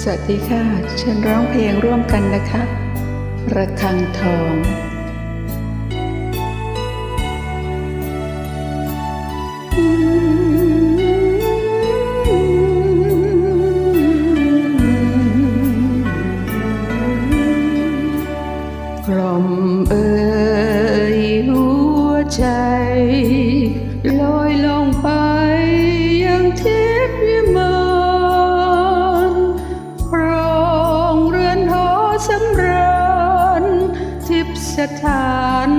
สวัสดีค่ะ เชิญร้องเพลงร่วมกันนะคะ ระฆังทองกล่อมเอ่ยหัวใจลอยลงไป ถาน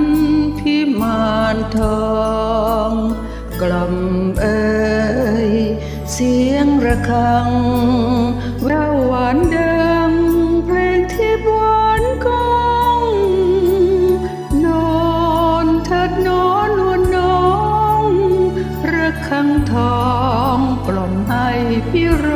พิมานทองกล่อมเอ่ยเสียงระฆังเราหวานเดังเพลงที่หวานกองนอนเถิดนอนนวลน้องระฆังทองกล่อมให้พี่ร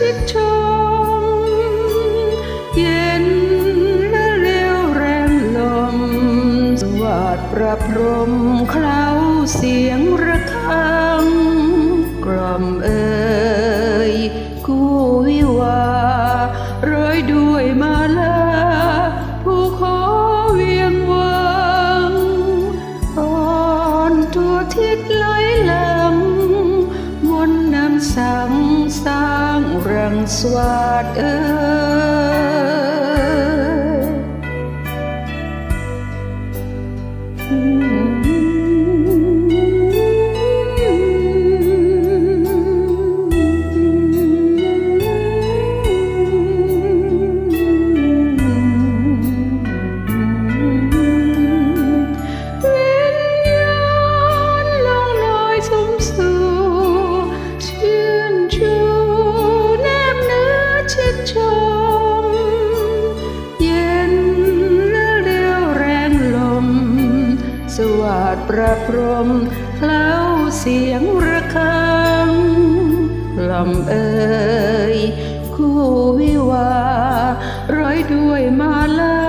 ชิดชม เย็นและเร็วแรงลม สวัสดประพรมเคล้าเสียงระฆัง กล่อมเอ่ยคู่วิวาโรยด้วยมาลาผู้ขอเวียงวังอ่อนตัวทิศไหลลังมนต์นำสังสาง รังสวัสดเอ่ย ประพรมเล้าเสียงระฆังลำเอ่ยคู่วิวา ร้อยด้วยมาลา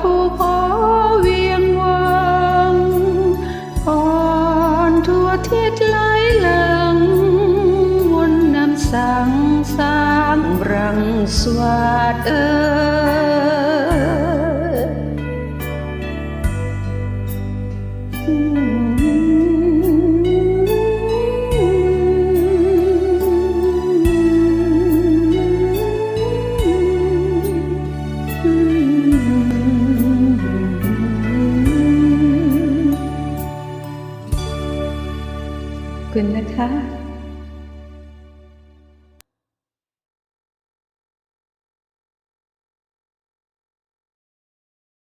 ผู้ขอเวียงวังอ่อนทั่วทิศไหลหลังวนนำสังสร้างรังสวัสดเอ่ย คุณนะคะ